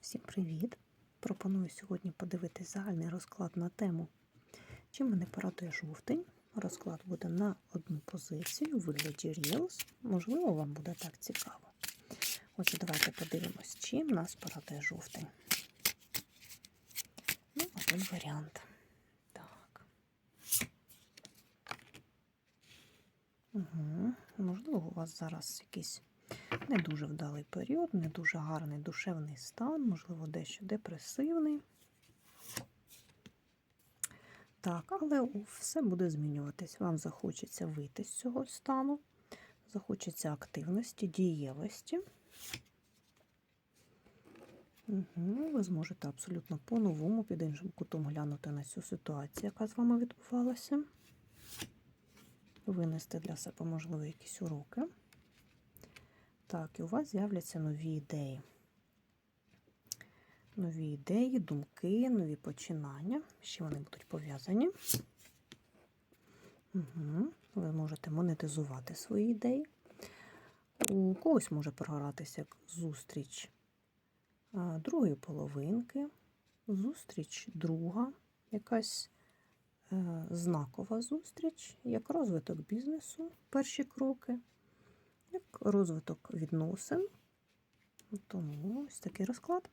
Всім привіт! Пропоную сьогодні подивитись загальний розклад на тему, чим мене порадує жовтень. Розклад буде на одну позицію у вигляді Reels. Можливо, вам буде так цікаво. Отже, давайте подивимось, чим нас порадує жовтень. Ну, один варіант. Так. Угу. Можливо, у вас зараз якийсь не дуже вдалий період, не дуже гарний душевний стан, можливо, дещо депресивний. Так, але все буде змінюватись. Вам захочеться вийти з цього стану, захочеться активності, дієвості. Угу, ви зможете абсолютно по-новому, під іншим кутом глянути на цю ситуацію, яка з вами відбувалася. Винести для себе, можливо, якісь уроки. Так, і у вас з'являться нові ідеї. Нові ідеї, думки, нові починання. Ще вони будуть пов'язані. Угу. Ви можете монетизувати свої ідеї. У когось може програтися зустріч другої половинки, зустріч друга, якась е, знакова зустріч, як розвиток бізнесу, перші кроки як розвиток відносин. Тому ось такий розклад.